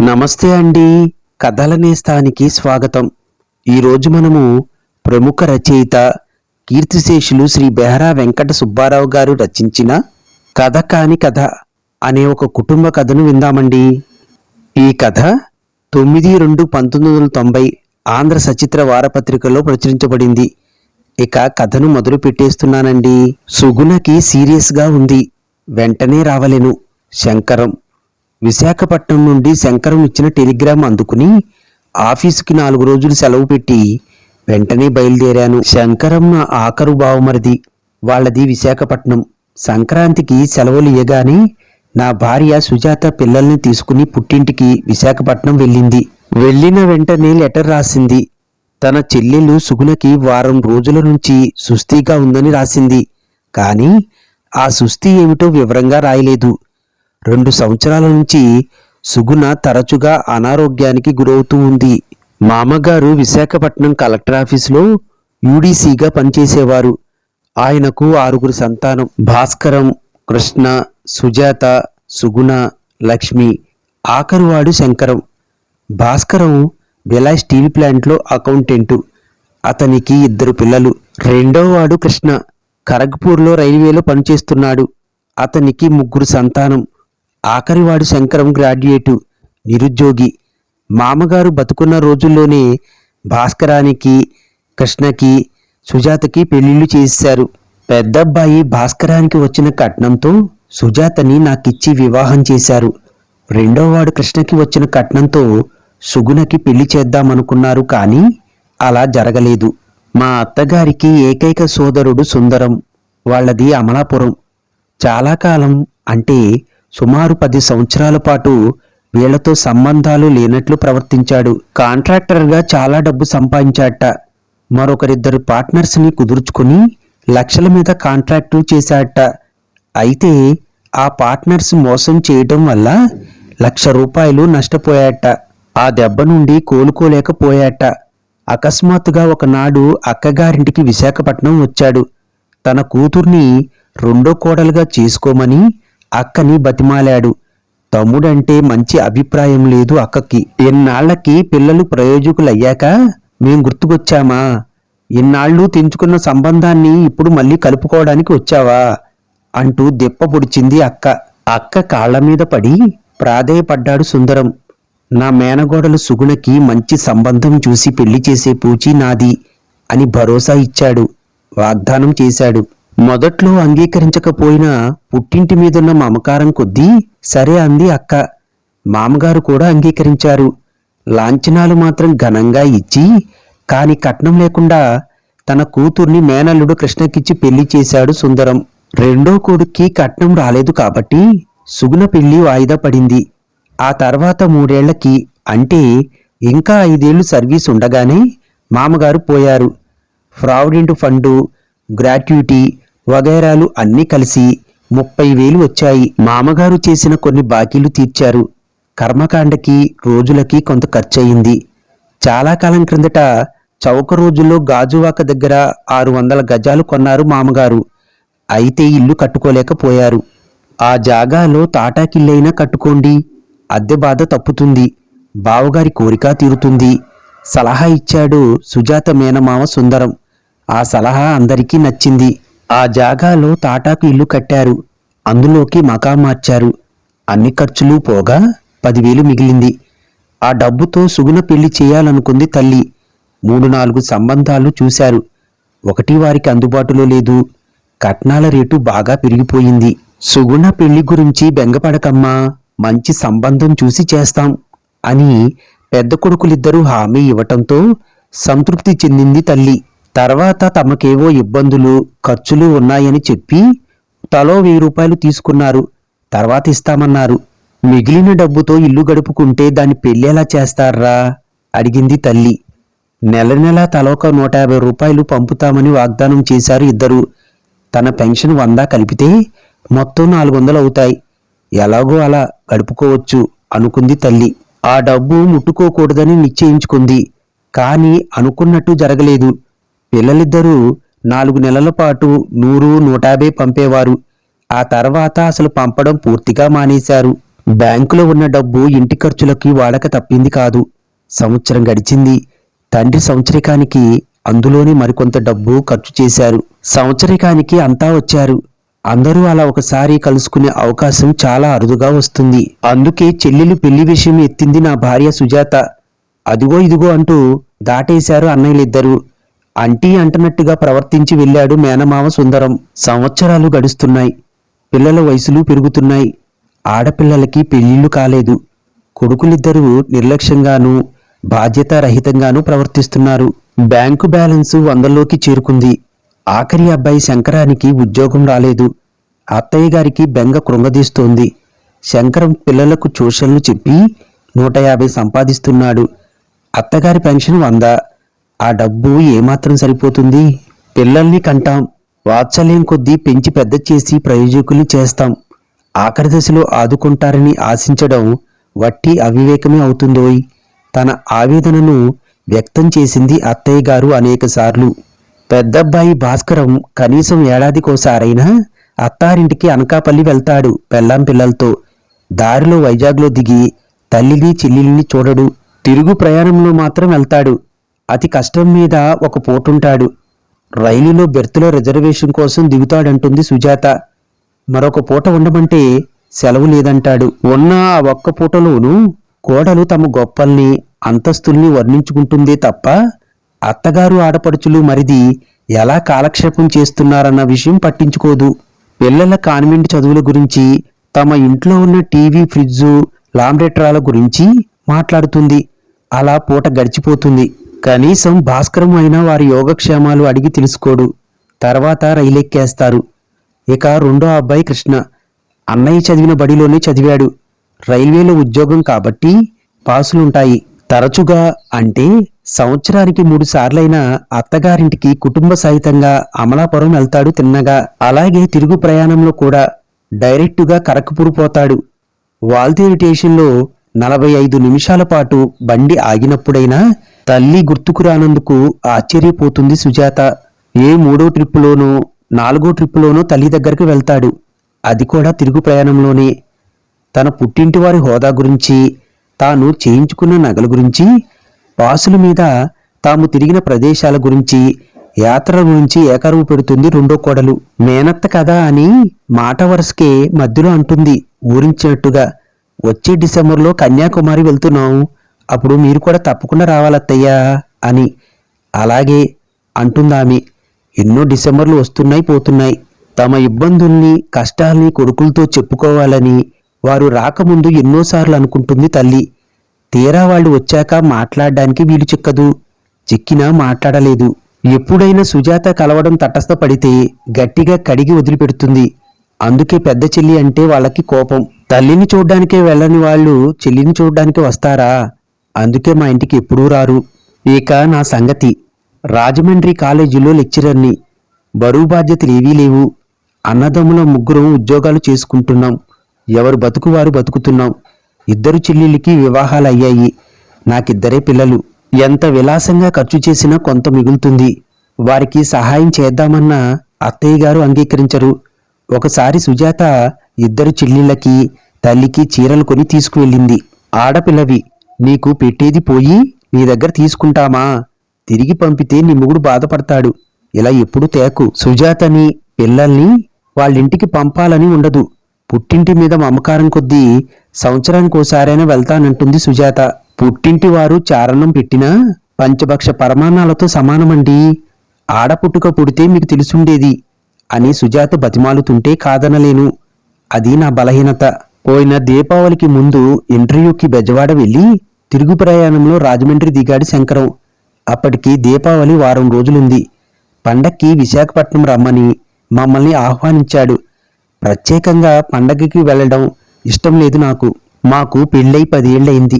నమస్తే అండి. కథల నేస్తానికి స్వాగతం. ఈరోజు మనము ప్రముఖ రచయిత కీర్తిశేషులు శ్రీ బెహరా వెంకట సుబ్బారావు గారు రచించిన కథ కాని కథ అనే ఒక కుటుంబ కథను విందామండి. ఈ కథ తొమ్మిది రెండు పంతొమ్మిది వందల తొంభై ఆంధ్ర సచిత్ర వారపత్రికలో ప్రచురించబడింది. ఇక కథను మొదలు పెట్టేస్తున్నానండి. సుగుణకి సీరియస్గా ఉంది. వెంటనే రావలెను. శంకరం విశాఖపట్నం నుండి శంకరం ఇచ్చిన టెలిగ్రామ్ అందుకుని ఆఫీసుకి నాలుగు రోజులు సెలవు పెట్టి వెంటనే బయలుదేరాను. శంకరం నా ఆఖరు బావమరిది. వాళ్ళది విశాఖపట్నం. సంక్రాంతికి సెలవులు ఇయ్యగానే నా భార్య సుజాత పిల్లల్ని తీసుకుని పుట్టింటికి విశాఖపట్నం వెళ్ళింది. వెళ్ళిన వెంటనే లెటర్ రాసింది. తన చెల్లెలు సుగుణకి వారం రోజుల నుంచి సుస్థిగా ఉందని రాసింది. కానీ ఆ సుస్థి ఏమిటో వివరంగా రాయలేదు. రెండు సంవత్సరాల నుంచి సుగుణ తరచుగా అనారోగ్యానికి గురవుతూ ఉంది. మామగారు విశాఖపట్నం కలెక్టర్ ఆఫీసులో యూడీసీగా పనిచేసేవారు. ఆయనకు ఆరుగురు సంతానం. భాస్కరం కృష్ణ సుజాత సుగుణ లక్ష్మి ఆఖరువాడు శంకరం. భాస్కరం బిలాయ్ స్టీల్ ప్లాంట్లో అకౌంటెంటు. అతనికి ఇద్దరు పిల్లలు. రెండోవాడు కృష్ణ. ఖరగ్పూర్లో రైల్వేలో పనిచేస్తున్నాడు. అతనికి ముగ్గురు సంతానం. ఆఖరివాడు శంకరం గ్రాడ్యుయేటు నిరుద్యోగి. మామగారు బతుకున్న రోజుల్లోనే భాస్కరానికి కృష్ణకి సుజాతకి పెళ్ళిళ్ళు చేశారు. పెద్దబ్బాయి భాస్కరానికి వచ్చిన కట్నంతో సుజాతని నాకిచ్చి వివాహం చేశారు. రెండోవాడు కృష్ణకి వచ్చిన కట్నంతో సుగుణకి పెళ్ళి చేద్దామనుకున్నారు కానీ అలా జరగలేదు. మా అత్తగారికి ఏకైక సోదరుడు సుందరం వాళ్ళది అమలాపురం. చాలా కాలం అంటే సుమారు పది సంవత్సరాల పాటు వీళ్ళతో సంబంధాలు లేనట్లు ప్రవర్తించాడు. కాంట్రాక్టర్గా చాలా డబ్బు సంపాదించాట మరొకరిద్దరు పార్ట్నర్స్ని కుదుర్చుకుని లక్షల మీద కాంట్రాక్టు చేశాట అయితే ఆ పార్ట్నర్స్ మోసం చేయటం వల్ల లక్ష రూపాయలు నష్టపోయాట ఆ దెబ్బ నుండి కోలుకోలేకపోయాట అకస్మాత్తుగా ఒకనాడు అక్కగారింటికి విశాఖపట్నం వచ్చాడు. తన కూతుర్ని రెండో కోడలుగా చేసుకోమని అక్కని బతిమాలాడు. తమ్ముడంటే మంచి అభిప్రాయం లేదు అక్కకి. ఎన్నాళ్ళకి పిల్లలు ప్రయోజకులయ్యాక మేం గుర్తుకొచ్చామా? ఇన్నాళ్ళు తెంచుకున్న సంబంధాన్ని ఇప్పుడు మళ్ళీ కలుపుకోవడానికి వచ్చావా? అంటూ దెప్ప పొడిచింది అక్క. అక్క కాళ్ళ మీద పడి ప్రాధేయపడ్డాడు సుందరం. నా మేనగోడలు సుగుణకి మంచి సంబంధం చూసి పెళ్ళి చేసే పూచి నాది అని భరోసా ఇచ్చాడు. వాగ్దానం చేశాడు. మొదట్లో అంగీకరించకపోయినా పుట్టింటి మీదున్న మమకారం కొద్దీ సరే అంది అక్క. మామగారు కూడా అంగీకరించారు. లాంఛనాలు మాత్రం ఘనంగా ఇచ్చి కాని కట్నం లేకుండా తన కూతుర్ని మేనల్లుడు కృష్ణకిచ్చి పెళ్ళి చేశాడు సుందరం. రెండో కొడుక్కి కట్నం రాలేదు కాబట్టి సుగుణ పెళ్ళి వాయిదా పడింది. ఆ తర్వాత మూడేళ్ళకి అంటే ఇంకా ఐదేళ్ళు సర్వీస్ ఉండగానే మామగారు పోయారు. ప్రావిడెంట్ ఫండు గ్రాట్యుటీ వగైరాలు అన్నీ కలిసి ముప్పై వేలు వచ్చాయి. మామగారు చేసిన కొన్ని బాకీలు తీర్చారు. కర్మకాండకి రోజులకి కొంత ఖర్చయింది. చాలా కాలం క్రిందట చౌక రోజుల్లో గాజువాక దగ్గర ఆరు వందల గజాలు కొన్నారు మామగారు. అయితే ఇల్లు కట్టుకోలేకపోయారు. ఆ జాగాలో తాటాకిల్లైనా కట్టుకోండి. అద్దె బాధ తప్పుతుంది. బావగారి కోరిక తీరుతుంది. సలహా ఇచ్చాడు సుజాత మేనమామ సుందరం. ఆ సలహా అందరికీ నచ్చింది. ఆ జాగాలో తాటాకు ఇల్లు కట్టారు. అందులోకి మకా మార్చారు. అన్ని ఖర్చులు పోగా పదివేలు మిగిలింది. ఆ డబ్బుతో సుగుణ పెళ్ళి చేయాలనుకుంది తల్లి. మూడు నాలుగు సంబంధాలు చూశారు. ఒకటి వారికి అందుబాటులో లేదు. కట్నాల రేటు బాగా పెరిగిపోయింది. సుగుణ పెళ్ళి గురించి బెంగపడకమ్మా మంచి సంబంధం చూసి చేస్తాం అని పెద్ద కొడుకులిద్దరూ హామీ ఇవ్వటంతో సంతృప్తి చెందింది తల్లి. తర్వాత తమకేవో ఇబ్బందులు ఖర్చులు ఉన్నాయని చెప్పి తలో వెయ్యి రూపాయలు తీసుకున్నారు. తర్వాత ఇస్తామన్నారు. మిగిలిన డబ్బుతో ఇల్లు గడుపుకుంటే దాన్ని పెళ్ళేలా చేస్తారా? అడిగింది తల్లి. నెల నెలా తలోక నూట యాభై రూపాయలు పంపుతామని వాగ్దానం చేశారు ఇద్దరు. తన పెన్షన్ వందా కలిపితే మొత్తం నాలుగు వందలు అవుతాయి. ఎలాగో అలా గడుపుకోవచ్చు అనుకుంది తల్లి. ఆ డబ్బు ముట్టుకోకూడదని నిశ్చయించుకుంది. కానీ అనుకున్నట్టు జరగలేదు. పిల్లలిద్దరూ నాలుగు నెలల పాటు నూరు నూట యాభై పంపేవారు. ఆ తర్వాత అసలు పంపడం పూర్తిగా మానేశారు. బ్యాంకులో ఉన్న డబ్బు ఇంటి ఖర్చులకి వాడక తప్పింది కాదు. సంవత్సరం గడిచింది. తండ్రి సంవత్సరికానికి అందులోనే మరికొంత డబ్బు ఖర్చు చేశారు. సంవత్సరికానికి అంతా వచ్చారు. అందరూ అలా ఒకసారి కలుసుకునే అవకాశం చాలా అరుదుగా వస్తుంది. అందుకే చెల్లెలు పెళ్ళి విషయం ఎత్తింది నా భార్య సుజాత. అదిగో ఇదిగో అంటూ దాటేశారు అన్నయ్యలిద్దరూ. అంటీ అంటనట్టుగా ప్రవర్తించి వెళ్ళాడు మేనమామ సుందరం. సంవత్సరాలు గడుస్తున్నాయి. పిల్లల వయసులు పెరుగుతున్నాయి. ఆడపిల్లలకి పెళ్ళిళ్ళు కాలేదు. కొడుకులిద్దరూ నిర్లక్ష్యంగానూ బాధ్యతారహితంగానూ ప్రవర్తిస్తున్నారు. బ్యాంకు బ్యాలెన్స్ వందల్లోకి చేరుకుంది. ఆఖరి అబ్బాయి శంకరానికి ఉద్యోగం రాలేదు. అత్తయ్య గారికి బెంగ కృంగదీస్తోంది. శంకరం పిల్లలకు ట్యూషన్లు చెప్పి నూట యాభై సంపాదిస్తున్నాడు. అత్తగారి పెన్షన్ వంద. ఆ డబ్బు ఏమాత్రం సరిపోతుంది? పిల్లల్ని కంటాం. వాత్సల్యం కొద్దీ పెంచి పెద్ద చేసి ప్రయోజకుల్ని చేస్తాం. ఆఖరి దశలో ఆదుకుంటారని ఆశించడం వట్టి అవివేకమే అవుతుందోయ్. తన ఆవేదనను వ్యక్తం చేసింది అత్తయ్య గారు అనేకసార్లు పెద్దబ్బాయి భాస్కరం కనీసం ఏడాదికోసారైనా అత్తారింటికి అనకాపల్లి వెళ్తాడు పెళ్ళాం పిల్లలతో. దారిలో వైజాగ్లో దిగి తల్లిని చెల్లిని చూడడు. తిరుగు ప్రయాణంలో మాత్రం వెళ్తాడు. అతి కష్టం మీద ఒక పోటుంటాడు. రైలులో బెర్త్లో రిజర్వేషన్ కోసం దిగుతాడంటుంది సుజాత. మరొక పూట ఉండమంటే సెలవు లేదంటాడు. ఉన్న ఆ ఒక్క పూటలోనూ కోడలు తమ గొప్పల్ని అంతస్తుల్ని వర్ణించుకుంటుందే తప్ప అత్తగారు ఆడపడుచులు మరిది ఎలా కాలక్షేపం చేస్తున్నారన్న విషయం పట్టించుకోదు. పిల్లల కాన్వెంట్ చదువుల గురించి తమ ఇంట్లో ఉన్న టీవీ ఫ్రిడ్జు లాంబ్రెట్రాల గురించి మాట్లాడుతుంది. అలా పూట గడిచిపోతుంది. కనీసం భాస్కరం అయినా వారి యోగక్షేమాలు అడిగి తెలుసుకోడు. తర్వాత రైలెక్కేస్తారు. ఇక రెండో అబ్బాయి కృష్ణ. అన్నయ్య చదివిన బడిలోనే చదివాడు. రైల్వేలో ఉద్యోగం కాబట్టి పాసులుంటాయి. తరచుగా అంటే సంవత్సరానికి మూడు సార్లైనా అత్తగారింటికి కుటుంబ సహితంగా అమలాపురం వెళ్తాడు తిన్నగా. అలాగే తిరుగు ప్రయాణంలో కూడా డైరెక్టుగా కరకపూరు పోతాడు. వాల్తేరు స్టేషన్లో నలభై ఐదు నిమిషాల పాటు బండి ఆగినప్పుడైనా తల్లి గుర్తుకు రానందుకు ఆశ్చర్యపోతుంది సుజాత. ఏ మూడో ట్రిప్పులోనో నాలుగో ట్రిప్పులోనో తల్లి దగ్గరికి వెళ్తాడు. అది కూడా తిరుగు ప్రయాణంలోనే. తన పుట్టింటి వారి హోదా గురించి తాను చేయించుకున్న నగల గురించి పాసుల మీద తాము తిరిగిన ప్రదేశాల గురించి యాత్రల గురించి ఏకరువు పెడుతుంది రెండో కోడలు. మేనత్త కదా అని మాట వరుసకే మధ్యలో అంటుంది. ఊరించినట్టుగా వచ్చే డిసెంబర్లో కన్యాకుమారి వెళ్తున్నాం. అప్పుడు మీరు కూడా తప్పకుండా రావాలత్తయ్యా అని అలాగే అంటుందామె. ఎన్నో డిసెంబర్లు వస్తున్నాయి పోతున్నాయి. తమ ఇబ్బందుల్ని కష్టాల్ని కొడుకులతో చెప్పుకోవాలని వారు రాకముందు ఎన్నోసార్లు అనుకుంటుంది తల్లి. తీరా వాళ్ళు వచ్చాక మాట్లాడడానికి వీలు చిక్కదు. చిక్కినా మాట్లాడలేదు. ఎప్పుడైనా సుజాత కలవడం తటస్థపడితే గట్టిగా కడిగి వదిలిపెడుతుంది. అందుకే పెద్ద చెల్లి అంటే వాళ్ళకి కోపం. తల్లిని చూడ్డానికే వెళ్ళని వాళ్ళు చెల్లిని చూడ్డానికి వస్తారా? అందుకే మా ఇంటికి ఎప్పుడూ రారు. ఇక నా సంగతి. రాజమండ్రి కాలేజీలో లెక్చరర్ని. బరువు బాధ్యతలు ఏవీ లేవు. అన్నదమ్ముల ముగ్గురం ఉద్యోగాలు చేసుకుంటున్నాం. ఎవరు బతుకు వారు బతుకుతున్నాం. ఇద్దరు చెల్లెళ్ళకి వివాహాలు అయ్యాయి. నాకిద్దరే పిల్లలు. ఎంత విలాసంగా ఖర్చు చేసినా కొంత మిగులుతుంది. వారికి సహాయం చేద్దామన్న అత్తయ్య గారు అంగీకరించరు. ఒకసారి సుజాత ఇద్దరు చెల్లెళ్ళకి తల్లికి చీరలు కొని తీసుకువెళ్ళింది. ఆడపిల్లవి. నీకు పెట్టేది పోయి నీ దగ్గర తీసుకుంటామా? తిరిగి పంపితే నీ మొగుడు బాధపడతాడు. ఇలా ఎప్పుడు తేకు. సుజాతని పిల్లల్ని వాళ్ళింటికి పంపాలని ఉండదు. పుట్టింటి మీద మమకారం కొద్దీ సంవత్సరానికోసారైనా వెళ్తానంటుంది సుజాత. పుట్టింటి వారు చారణం పెట్టినా పంచభక్ష పరమాణాలతో సమానమండి? ఆడపుట్టుక పుడితే మీకు తెలుసుండేది అని సుజాత బతిమాలుతుంటే కాదనలేను. అది నా బలహీనత. పోయిన దీపావళికి ముందు ఇంటర్వ్యూకి బెజవాడ వెళ్ళి తిరుగు ప్రయాణంలో రాజమండ్రి దిగాడు శంకరం. అప్పటికి దీపావళి వారం రోజులుంది. పండక్కి విశాఖపట్నం రమ్మని మమ్మల్ని ఆహ్వానించాడు. ప్రత్యేకంగా పండగకి వెళ్ళడం ఇష్టం లేదు నాకు. మాకు పెళ్ళై పదేళ్ళయింది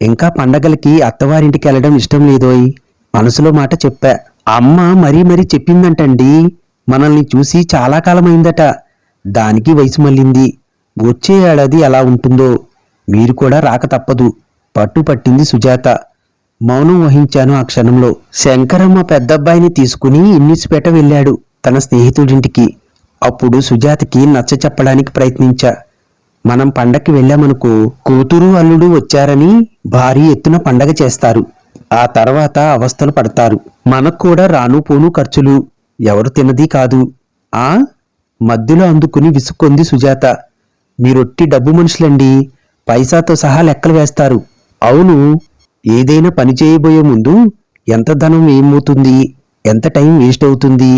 ఇంకా పండగలకి అత్తవారింటికి వెళ్ళడం ఇష్టం లేదోయ్. మనసులో మాట చెప్పా. అమ్మ మరీ మరీ చెప్పిందంటండి. మనల్ని చూసి చాలా కాలమైందట. దానికి వయసు మళ్ళింది. వచ్చే ఏడాది ఎలా ఉంటుందో. మీరు కూడా రాక తప్పదు. పట్టు పట్టింది సుజాత. మౌనం వహించాను ఆ క్షణంలో. శంకరమ్మ పెద్దబ్బాయిని తీసుకుని ఇన్నిసిపేట వెళ్ళాడు తన స్నేహితుడింటికి. అప్పుడు సుజాతకి నచ్చ చెప్పడానికి ప్రయత్నించా. మనం పండక్కి వెళ్ళామనుకో కూతురు అల్లుడు వచ్చారని భారీ ఎత్తున పండగ చేస్తారు. ఆ తర్వాత అవస్థలు పడతారు. మనకు కూడా రాను పోను ఖర్చులు. ఎవరు తినది కాదు. ఆ? మధ్యలో అందుకుని విసుక్కొంది సుజాత. మీరొట్టి డబ్బు మనుషులండి. పైసాతో సహా లెక్కలు వేస్తారు. అవును ఏదైనా పని చేయబోయే ముందు ఎంత ధనం ఏమవుతుంది ఎంత టైం వేస్ట్ అవుతుంది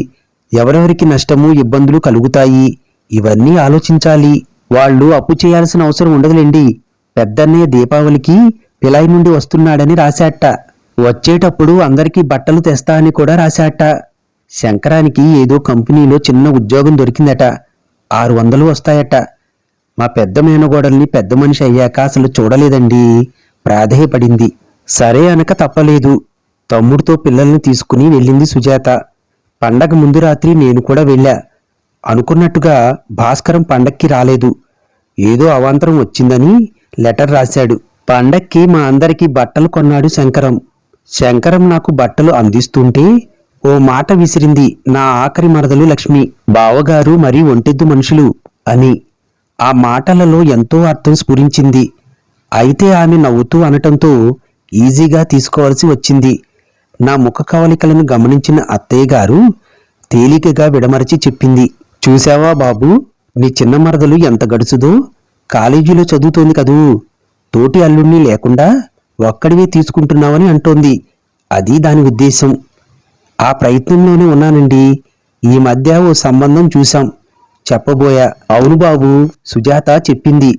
ఎవరెవరికి నష్టము ఇబ్బందులు కలుగుతాయి ఇవన్నీ ఆలోచించాలి. వాళ్ళు అప్పు చేయాల్సిన అవసరం ఉండదులేండి. పెద్దన్నయ్య దీపావళికి పిలాయి నుండి వస్తున్నాడని రాశాట. వచ్చేటప్పుడు అందరికీ బట్టలు తెస్తా అని కూడా రాశాట. శంకరానికి ఏదో కంపెనీలో చిన్న ఉద్యోగం దొరికిందట. ఆరు వందలు వస్తాయట. మా పెద్ద మేనగోడల్ని పెద్ద మనిషి అయ్యాక అసలు చూడలేదండి. ప్రాధేయపడింది. సరే అనక తప్పలేదు. తమ్ముడితో పిల్లల్ని తీసుకుని వెళ్ళింది సుజాత. పండగ ముందు రాత్రి నేను కూడా వెళ్ళా. అనుకున్నట్టుగా భాస్కరం పండక్కి రాలేదు. ఏదో అవాంతరం వచ్చిందని లెటర్ రాశాడు. పండక్కి మా అందరికీ బట్టలు కొన్నాడు శంకరం. శంకరం నాకు బట్టలు అందిస్తుంటే ఓ మాట విసిరింది నా ఆఖరి మరదలు లక్ష్మి. బావగారు మరీ ఒంటెద్దు మనుషులు అని. ఆ మాటలలో ఎంతో అర్థం స్ఫురించింది. అయితే ఆమె నవ్వుతూ అనటంతో ఈజీగా తీసుకోవాల్సి వచ్చింది. నా ముఖ కవలికలను గమనించిన అత్తయ్య గారు తేలికగా విడమరచి చెప్పింది. చూశావా బాబు నీ చిన్న మరదలు ఎంత గడుచుదో కాలేజీలో చదువుతోంది కదూ? తోటి అల్లుణ్ణి లేకుండా ఒక్కడివే తీసుకుంటున్నావని అంటోంది. అది దాని ఉద్దేశం. ఆ ప్రయత్నంలోనే ఉన్నానండి. ఈ మధ్య ఓ సంబంధం చూశాం. చెప్పబోయా. అవును బాబు సుజాత చెప్పింది.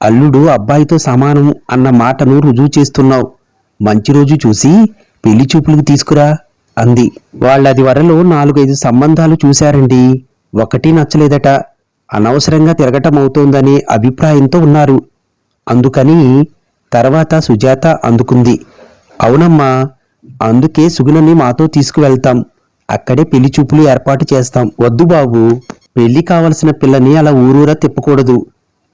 అల్లుడు అబ్బాయితో సమానం అన్న మాటను రుజువు చేస్తున్నావు. మంచి రోజు చూసి పెళ్ళి చూపులకు తీసుకురా అంది. వాళ్ళది వరలో నాలుగైదు సంబంధాలు చూశారండి. ఒకటి నచ్చలేదట. అనవసరంగా తిరగటం అవుతోందనే అభిప్రాయంతో ఉన్నారు. అందుకని తర్వాత సుజాత అందుకుంది. అవునమ్మా అందుకే సుగుణని మాతో తీసుకువెళ్తాం. అక్కడే పెళ్ళి చూపులు ఏర్పాటు చేస్తాం. వద్దు బాబు పెళ్ళి కావలసిన పిల్లని అలా ఊరూరా తిప్పకూడదు.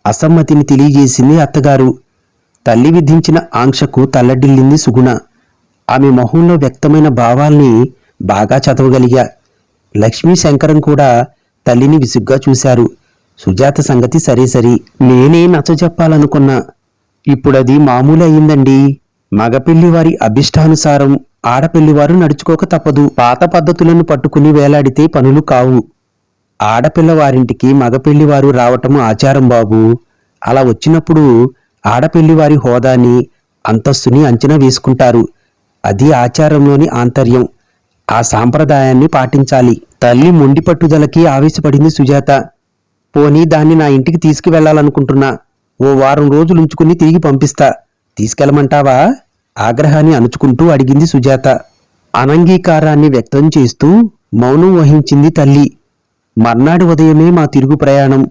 అసమ్మతిని తెలియజేసింది అత్తగారు. తల్లి విధించిన ఆంక్షకు తల్లడిల్లింది సుగుణ. ఆమె మొహంలో వ్యక్తమైన భావాల్ని బాగా చదవగలిగా. లక్ష్మీ శంకరం కూడా తల్లిని విసుగ్గా చూశారు. సుజాత సంగతి సరే సరి. నేనే నచ్చ చెప్పాలనుకున్నా ఇప్పుడది మామూలు అయిందండి మగపిల్లివారి అభిష్టానుసారం ఆడపిల్లివారు నడుచుకోక తప్పదు. పాత పద్ధతులను పట్టుకుని వేలాడితే పనులు కావు. ఆడపిల్ల వారింటికి మగపెళ్ళివారు రావటం ఆచారం బాబు. అలా వచ్చినప్పుడు ఆడపిల్లివారి హోదాని అంతస్తుని అంచనా వేసుకుంటారు. అది ఆచారంలోని ఆంతర్యం. ఆ సాంప్రదాయాన్ని పాటించాలి. తల్లి మొండి పట్టుదలకి ఆవేశపడింది సుజాత. పోనీ దాన్ని నా ఇంటికి తీసుకువెళ్ళాలనుకుంటున్నా ఓ వారం రోజులు ఉంచుకుని తిరిగి పంపిస్తా. తీసుకెళ్ళమంటావా? ఆగ్రహాన్ని అణుచుకుంటూ అడిగింది సుజాత. అనంగీకారాన్ని వ్యక్తం చేస్తూ మౌనం వహించింది తల్లి. మర్నాడు ఉదయమే మా తిరుగు ప్రయాణం.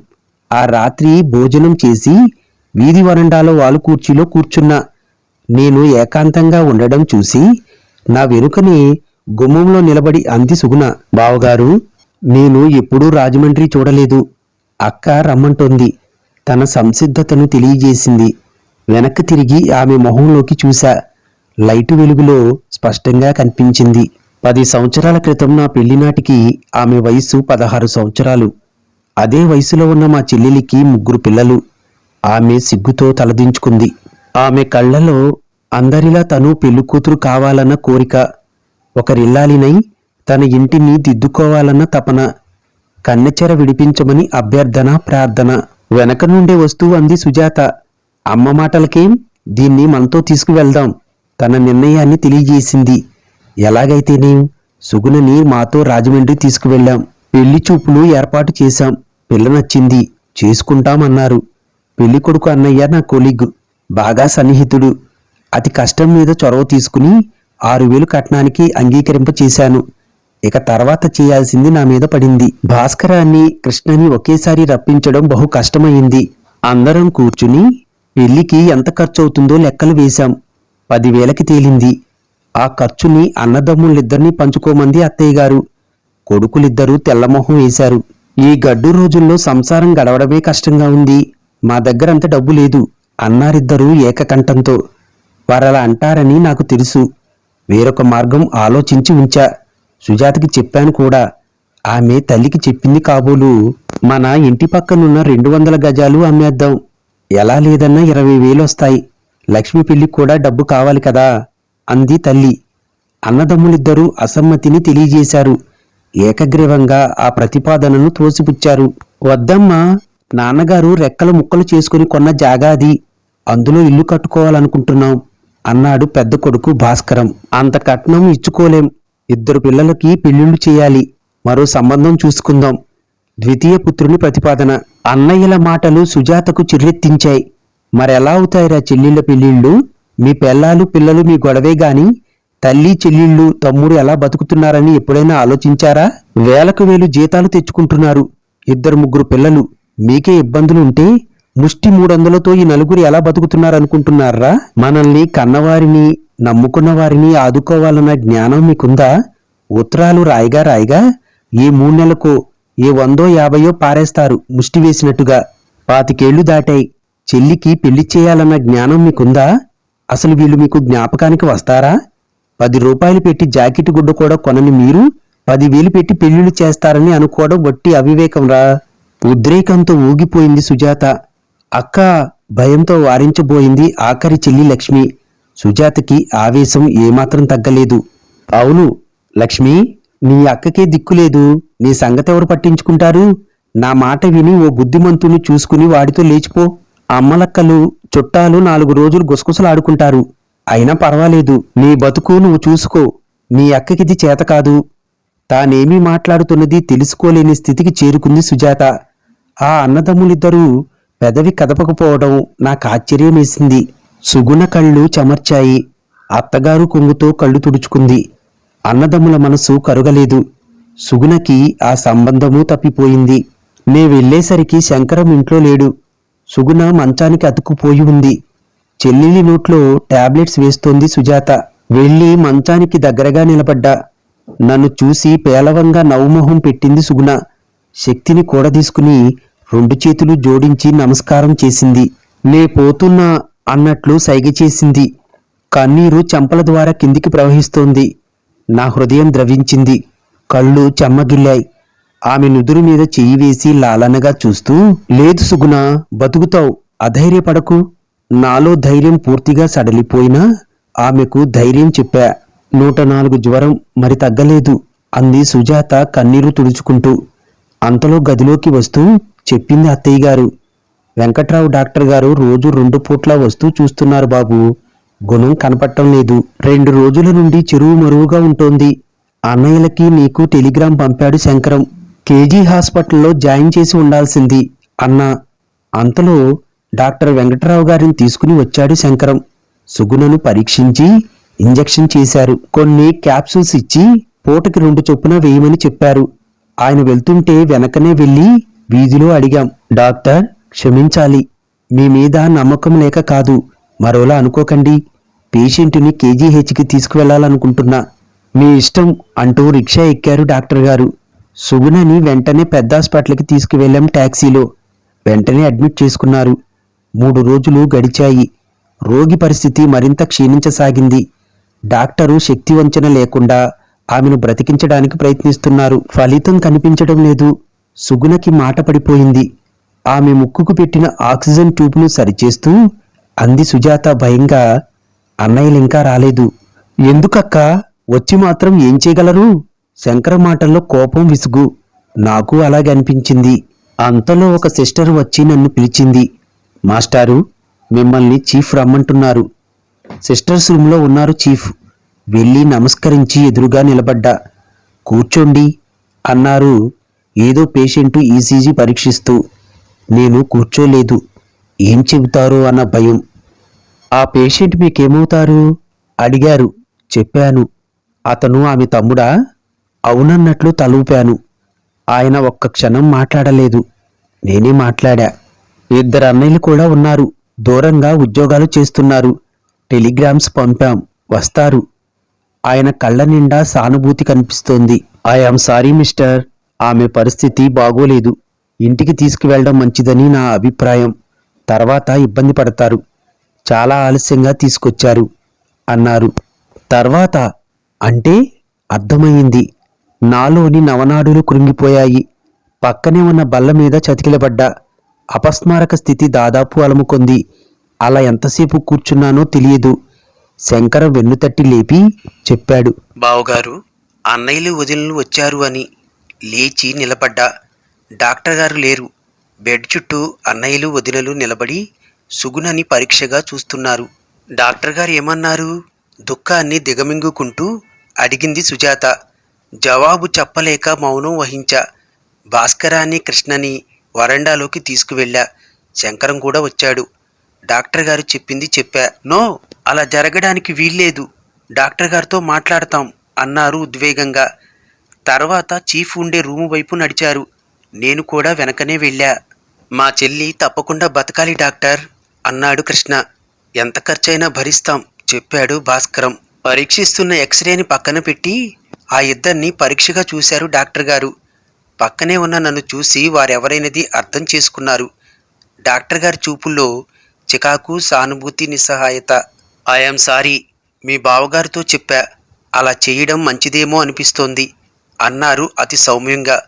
ఆ రాత్రి భోజనం చేసి వీధి వరండాలో వాలు కూర్చీలో కూర్చున్నా నేను ఏకాంతంగా ఉండడం చూసి నా వెనుకనే గుమ్మంలో నిలబడి అంది సుగుణ. బావగారు నేను ఎప్పుడూ రాజమండ్రి చూడలేదు. అక్క రమ్మంటోంది. తన సంసిద్ధతను తెలియజేసింది. వెనక్కి తిరిగి ఆమె మొహంలోకి చూశా. లైటు వెలుగులో స్పష్టంగా కనిపించింది. పది సంవత్సరాల క్రితం నా పెళ్ళినాటికి ఆమె వయసు పదహారు సంవత్సరాలు. అదే వయసులో ఉన్న మా చెల్లెలికి ముగ్గురు పిల్లలు. ఆమె సిగ్గుతో తలదించుకుంది. ఆమె కళ్ళలో అందరిలా తను పెళ్ళి కూతురు కావాలన్న కోరిక ఒకరిల్లాలినై తన ఇంటిని దిద్దుకోవాలన్న తపన కన్నెచెర విడిపించమని అభ్యర్థన ప్రార్థన. వెనక నుండే వస్తూ అంది సుజాత. అమ్మ మాటలకేం? దీన్ని మనతో తీసుకువెళ్దాం. తన నిర్ణయాన్ని తెలియజేసింది. ఎలాగైతే నీవు సుగుణని మాతో రాజమండ్రి తీసుకువెళ్ళాం. పెళ్ళి చూపులు ఏర్పాటు చేశాం. పిల్ల నచ్చింది. చేసుకుంటామన్నారు. పెళ్ళి కొడుకు అన్నయ్య నా కొలీగ్. బాగా సన్నిహితుడు. అతి కష్టం మీద చొరవ తీసుకుని ఆరు వేలు కట్నానికి అంగీకరింప చేశాను. ఇక తర్వాత చేయాల్సింది నా మీద పడింది. భాస్కరాన్ని కృష్ణని ఒకేసారి రప్పించడం బహు కష్టమైంది. అందరం కూర్చుని పెళ్ళికి ఎంత ఖర్చవుతుందో లెక్కలు వేశాం. పదివేలకి తేలింది. ఆ ఖర్చుని అన్నదమ్ములిద్దరినీ పంచుకోమంది అత్తయ్య గారు. కొడుకులిద్దరూ తెల్లమొహం వేశారు. ఈ గడ్డు రోజుల్లో సంసారం గడవడమే కష్టంగా ఉంది. మా దగ్గరంత డబ్బు లేదు. అన్నారిద్దరూ ఏకకంఠంతో. వారలా అంటారని నాకు తెలుసు. వేరొక మార్గం ఆలోచించి ఉంచా. సుజాతకి చెప్పాను కూడా. ఆమె తల్లికి చెప్పింది కాబోలు. మన ఇంటి పక్కనున్న రెండు వందల గజాలు అమ్మేద్దాం. ఎలా లేదన్నా ఇరవై వేలు వస్తాయి. లక్ష్మి పెళ్ళికి కూడా డబ్బు కావాలి కదా. అంది తల్లి. అన్నదమ్ములిద్దరూ అసమ్మతిని తెలియజేశారు. ఏకగ్రీవంగా ఆ ప్రతిపాదనను తోసిపుచ్చారు. వద్దమ్మా నాన్నగారు రెక్కలు ముక్కలు చేసుకుని కొన్న జాగాది. అందులో ఇల్లు కట్టుకోవాలనుకుంటున్నాం అన్నాడు పెద్ద కొడుకు భాస్కరం. అంత కట్నం ఇచ్చుకోలేం. ఇద్దరు పిల్లలకి పెళ్ళిళ్ళు చేయాలి. మరో సంబంధం చూసుకుందాం. ద్వితీయ పుత్రుని ప్రతిపాదన. అన్నయ్యల మాటలు సుజాతకు చిర్రెత్తించాయి. మరెలా అవుతాయిరా చెల్లెళ్ళ పెళ్ళిళ్ళు మీ పెళ్ళాలు పిల్లలు మీ గొడవే గాని తల్లి చెల్లిళ్ళు తమ్ముడు ఎలా బతుకుతున్నారని ఎప్పుడైనా ఆలోచించారా? వేలకు వేలు జీతాలు తెచ్చుకుంటున్నారు ఇద్దరు ముగ్గురు పిల్లలు. మీకే ఇబ్బందులు ఉంటే ముష్టి మూడొందలతో ఈ నలుగురు ఎలా బతుకుతున్నారనుకుంటున్నారా? మనల్ని కన్నవారిని నమ్ముకున్న వారిని ఆదుకోవాలన్న జ్ఞానం మీకుందా? ఉత్తరాలు రాయిగా రాయిగా ఏ మూడు నెలకు ఏ వందో యాభయో పారేస్తారు ముష్టి వేసినట్టుగా. పాతికేళ్ళు దాటాయి. చెల్లికి పెళ్ళి చేయాలన్న జ్ఞానం మీకుందా? అసలు వీళ్ళు మీకు జ్ఞాపకానికి వస్తారా? పది రూపాయలు పెట్టి జాకెట్ గుడ్డ కూడా కొనని మీరు పదివేలు పెట్టి పెళ్ళిళ్ళు చేస్తారని అనుకోవడం వట్టి అవివేకంరా ఉద్రేకంతో ఊగిపోయింది సుజాత. అక్క భయంతో వారించబోయింది ఆఖరి చెల్లి లక్ష్మి. సుజాతకి ఆవేశం ఏమాత్రం తగ్గలేదు. అవును లక్ష్మి నీ అక్కకే దిక్కులేదు నీ సంగతి ఎవరు పట్టించుకుంటారు? నా మాట విని ఓ బుద్ధిమంతుని చూసుకుని వాడితో లేచిపో. అమ్మలక్కలు చుట్టాలు నాలుగు రోజులు గుసగుసలాడుకుంటారు. అయినా పర్వాలేదు నీ బతుకు నువ్వు చూసుకో. నీ అక్కకిది చేత కాదు. తానేమీ మాట్లాడుతున్నది తెలుసుకోలేని స్థితికి చేరుకుంది సుజాత. ఆ అన్నదమ్ములిద్దరూ పెదవి కదపకపోవడం నాకు ఆశ్చర్యమేసింది. సుగుణ కళ్ళు చెమర్చాయి. అత్తగారు కొంగుతో కళ్ళు తుడుచుకుంది. అన్నదమ్ముల మనసు కరుగలేదు. సుగుణకి ఆ సంబంధము తప్పిపోయింది. నే వెళ్ళేసరికి శంకరం ఇంట్లో లేడు. సుగుణ మంచానికి అతుక్కుపోయి ఉంది. చెల్లెలి నోట్లో టాబ్లెట్స్ వేస్తోంది సుజాత. వెళ్ళి మంచానికి దగ్గరగా నిలబడ్డా. నన్ను చూసి పేలవంగా నవ్వుమొహం పెట్టింది సుగుణ. శక్తిని కూడదీసుకుని రెండు చేతులు జోడించి నమస్కారం చేసింది. నే పోతున్నా అన్నట్లు సైగ చేసింది. కన్నీరు చెంపల ద్వారా కిందికి ప్రవహిస్తోంది. నా హృదయం ద్రవించింది. కళ్ళు చెమ్మగిల్లాయి. ఆమె నుదురు మీద చెయ్యి వేసి లాలనగా చూస్తూ లేదు సుగుణ బతుకుతావు అధైర్యపడకు. నాలో ధైర్యం పూర్తిగా సడలిపోయినా ఆమెకు ధైర్యం చెప్పా. నూట నాలుగు జ్వరం మరి తగ్గలేదు అంది సుజాత కన్నీరు తుడుచుకుంటూ. అంతలో గదిలోకి వస్తూ చెప్పింది అత్తయ్య గారు. వెంకట్రావు డాక్టర్ గారు రోజు రెండు పూట్ల వస్తూ చూస్తున్నారు బాబు. గుణం కనపడటం లేదు. రెండు రోజుల నుండి చెరువు మరువుగా ఉంటోంది. అన్నయ్యలకి నీకు టెలిగ్రామ్ పంపాడు శంకరం. కేజీ హాస్పిటల్లో జాయిన్ చేసి ఉండాల్సింది అన్న అంతలో డాక్టర్ వెంకట్రావు గారిని తీసుకుని వచ్చాడు శంకరం. సుగుణను పరీక్షించి ఇంజెక్షన్ చేశారు. కొన్ని క్యాప్సూల్స్ ఇచ్చి పూటకి రెండు చొప్పున వేయమని చెప్పారు. ఆయన వెళ్తుంటే వెనకనే వెళ్ళి వీధిలో అడిగాం డాక్టర్ క్షమించాలి. మీ మీద నమ్మకం లేక కాదు. మరోలా అనుకోకండి. పేషెంట్ని కేజీహెచ్కి తీసుకువెళ్ళాలనుకుంటున్నా మీ ఇష్టం అంటూ రిక్షా ఎక్కారు డాక్టర్ గారు. సుగుణని వెంటనే పెద్ద హాస్పిటల్కి తీసుకువెళ్ళాం ట్యాక్సీలో వెంటనే అడ్మిట్ చేసుకున్నారు. మూడు రోజులు గడిచాయి. రోగి పరిస్థితి మరింత క్షీణించసాగింది. డాక్టరు శక్తి వంచన లేకుండా ఆమెను బ్రతికించడానికి ప్రయత్నిస్తున్నారు. ఫలితం కనిపించడం లేదు. సుగుణకి మాట పడిపోయింది. ఆమె ముక్కుకు పెట్టిన ఆక్సిజన్ ట్యూబ్ను సరిచేస్తూ అంది సుజాత భయంగా అన్నయ్యలింకా రాలేదు. ఎందుకక్క? వచ్చి మాత్రం ఏం చేయగలరు? శంకర మాటల్లో కోపం విసుగు. నాకు అలాగే అనిపించింది. అంతలో ఒక సిస్టర్ వచ్చి నన్ను పిలిచింది. మాస్టారు మిమ్మల్ని చీఫ్ రమ్మంటున్నారు. సిస్టర్స్ రూమ్లో ఉన్నారు చీఫ్. వెళ్ళి నమస్కరించి ఎదురుగా నిలబడ్డా. కూర్చోండి అన్నారు. ఏదో పేషెంటు ఈసీజీ పరీక్షిస్తూ. నేను కూర్చోలేదు. ఏం చెబుతారో అన్న భయం. ఆ పేషెంట్ మీకేమవుతారు? అడిగారు. చెప్పాను. అతను ఆమె తమ్ముడా? అవునన్నట్లు తలూపాను. ఆయన ఒక్క క్షణం మాట్లాడలేదు. నేనే మాట్లాడా. ఇద్దరు అన్నయ్యలు కూడా ఉన్నారు. దూరంగా ఉద్యోగాలు చేస్తున్నారు. టెలిగ్రామ్స్ పంపాం. వస్తారు. ఆయన కళ్ళ నిండా సానుభూతి కనిపిస్తోంది. I am sorry mister. ఆమె పరిస్థితి బాగోలేదు. ఇంటికి తీసుకువెళ్ళడం మంచిదని నా అభిప్రాయం. తర్వాత ఇబ్బంది పడతారు. చాలా ఆలస్యంగా తీసుకొచ్చారు అన్నారు. తర్వాత అంటే అర్థమయ్యింది. నాలోని నవనాడులు కృంగిపోయాయి. పక్కనే ఉన్న బల్ల మీద చతికిలబడ్డా. అపస్మారక స్థితి దాదాపు అలముకొంది. అలా ఎంతసేపు కూర్చున్నానో తెలియదు. శంకర వెన్నుతట్టి లేపి చెప్పాడు. బావగారు అన్నయ్యలు వదినలు వచ్చారు అని లేచి నిలబడ్డా. డాక్టర్ గారు లేరు. బెడ్ చుట్టూ అన్నయ్యలు వదినలు నిలబడి సుగుణని పరీక్షగా చూస్తున్నారు. డాక్టర్ గారు ఏమన్నారు? దుఃఖాన్ని దిగమింగుకుంటూ అడిగింది సుజాత. జవాబు చెప్పలేక మౌనం వహించా. భాస్కరాన్ని కృష్ణని వరండాలోకి తీసుకువెళ్ళా. శంకరం కూడా వచ్చాడు. డాక్టర్ గారు చెప్పింది చెప్పా. నో అలా జరగడానికి వీల్లేదు. డాక్టర్ గారితో మాట్లాడతాం అన్నారు ఉద్వేగంగా. తర్వాత చీఫ్ ఉండే రూము వైపు నడిచారు. నేను కూడా వెనకనే వెళ్ళా. మా చెల్లి తప్పకుండా బతకాలి డాక్టర్ అన్నాడు కృష్ణ. ఎంత ఖర్చైనా భరిస్తాం చెప్పాడు భాస్కరం. పరీక్షిస్తున్న ఎక్స్రేని పక్కన పెట్టి ఆ ఇద్దరిని పరీక్షగా చూశారు డాక్టర్ గారు. పక్కనే ఉన్న నన్ను చూసి వారెవరైనది అర్థం చేసుకున్నారు. డాక్టర్ గారి చూపుల్లో చికాకు సానుభూతి నిస్సహాయత. ఐఎమ్ సారీ మీ బావగారితో చెప్పా. అలా చేయడం మంచిదేమో అనిపిస్తోంది అన్నారు అతి సౌమ్యంగా.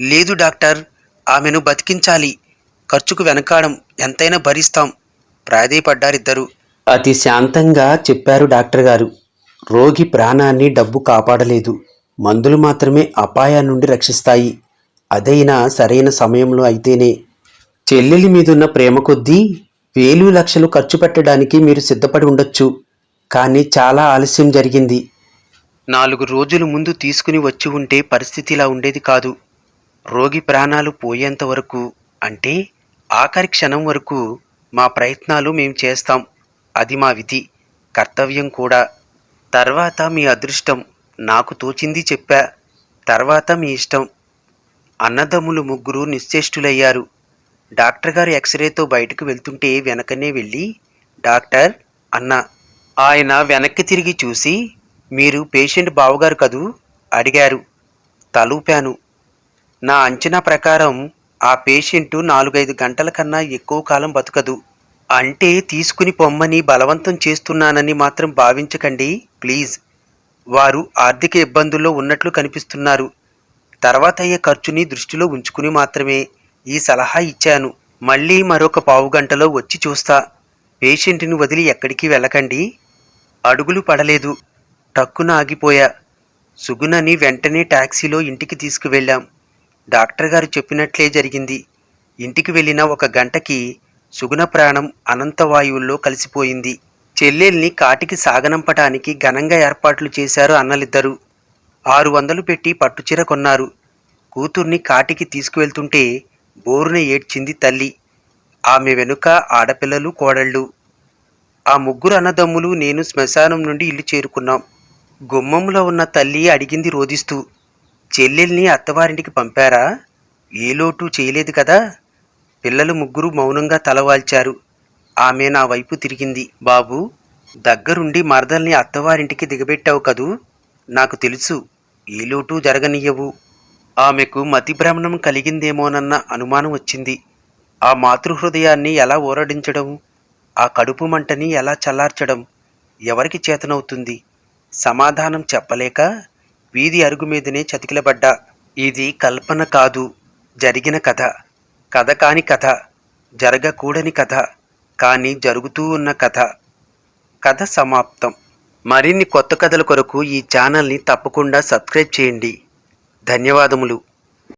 లేదు డాక్టర్ ఆమెను బతికించాలి. ఖర్చుకు వెనకాడం ఎంతైనా భరిస్తాం ప్రాధేయపడ్డారిద్దరు. అతి శాంతంగా చెప్పారు డాక్టర్ గారు. రోగి ప్రాణాన్ని డబ్బు కాపాడలేదు. మందులు మాత్రమే అపాయా నుండి రక్షిస్తాయి. అదైనా సరైన సమయంలో అయితేనే. చెల్లెలి మీదున్న ప్రేమ కొద్దీ వేలు లక్షలు ఖర్చు పెట్టడానికి మీరు సిద్ధపడి ఉండొచ్చు. కానీ చాలా ఆలస్యం జరిగింది. నాలుగు రోజుల ముందు తీసుకుని వచ్చి ఉంటే పరిస్థితి ఇలా ఉండేది కాదు. రోగి ప్రాణాలు పోయేంత వరకు అంటే ఆఖరి క్షణం వరకు మా ప్రయత్నాలు మేము చేస్తాం. అది మా విధి. కర్తవ్యం కూడా. తర్వాత మీ అదృష్టం నాకు తోచింది చెప్పా. తర్వాత మీ ఇష్టం. అన్నదమ్ములు ముగ్గురు నిశ్చేష్టులయ్యారు. డాక్టర్ గారు ఎక్స్రేతో బయటకు వెళ్తుంటే వెనకనే వెళ్ళి డాక్టర్ అన్న ఆయన వెనక్కి తిరిగి చూసి మీరు పేషెంట్ బావగారు కదూ అడిగారు. తలూపాను. నా అంచనా ప్రకారం ఆ పేషెంటు నాలుగైదు గంటల కన్నా ఎక్కువ కాలం బతకదు. అంటే తీసుకుని పొమ్మని బలవంతం చేస్తున్నానని మాత్రం భావించకండి ప్లీజ్. వారు ఆర్థిక ఇబ్బందుల్లో ఉన్నట్లు కనిపిస్తున్నారు. తర్వాత అయ్యే ఖర్చుని దృష్టిలో ఉంచుకుని మాత్రమే ఈ సలహా ఇచ్చాను. మళ్ళీ మరొక పావు గంటలో వచ్చి చూస్తా. పేషెంట్ని వదిలి ఎక్కడికి వెళ్ళకండి. అడుగులు పడలేదు. టక్కున ఆగిపోయా. సుగుణని వెంటనే టాక్సీలో ఇంటికి తీసుకువెళ్ళాం. డాక్టర్ గారు చెప్పినట్లే జరిగింది. ఇంటికి వెళ్ళిన ఒక గంటకి సుగుణ ప్రాణం అనంతవాయువుల్లో కలిసిపోయింది. చెల్లెల్ని కాటికి సాగనంపటానికి ఘనంగా ఏర్పాట్లు చేశారు అన్నలిద్దరూ. ఆరు వందలు పెట్టి పట్టుచీర కొన్నారు. కూతుర్ని కాటికి తీసుకువెళ్తుంటే బోరున ఏడ్చింది తల్లి. ఆమె వెనుక ఆడపిల్లలు కోడళ్ళు. ఆ ముగ్గురు అన్నదమ్ములు నేను శ్మశానం నుండి ఇల్లు చేరుకున్నాం. గుమ్మంలో ఉన్న తల్లి అడిగింది రోదిస్తూ చెల్లెల్ని అత్తవారింటికి పంపారా? ఏ లోటు చేయలేదు కదా? పిల్లలు ముగ్గురు మౌనంగా తలవాల్చారు. ఆమె నా వైపు తిరిగింది. బాబు దగ్గరుండి మరదల్ని అత్తవారింటికి దిగబెట్టావు కదూ? నాకు తెలుసు ఏ లోటు జరగనీయవు. ఆమెకు మతిభ్రమణం కలిగిందేమోనన్న అనుమానం వచ్చింది. ఆ మాతృహృదయాన్ని ఎలా ఊరడించడం? ఆ కడుపు మంటని ఎలా చల్లార్చడం? ఎవరికి చేతనవుతుంది? సమాధానం చెప్పలేక వీధి అరుగు మీదనే చతికిలబడ్డా. ఇది కల్పన కాదు జరిగిన కథ. కథ కాని కథ జరగకూడని కథ కానీ జరుగుతూ ఉన్న కథ. కథ సమాప్తం. మరిన్ని కొత్త కథల కొరకు ఈ ఛానల్ని తప్పకుండా సబ్స్క్రైబ్ చేయండి. ధన్యవాదములు.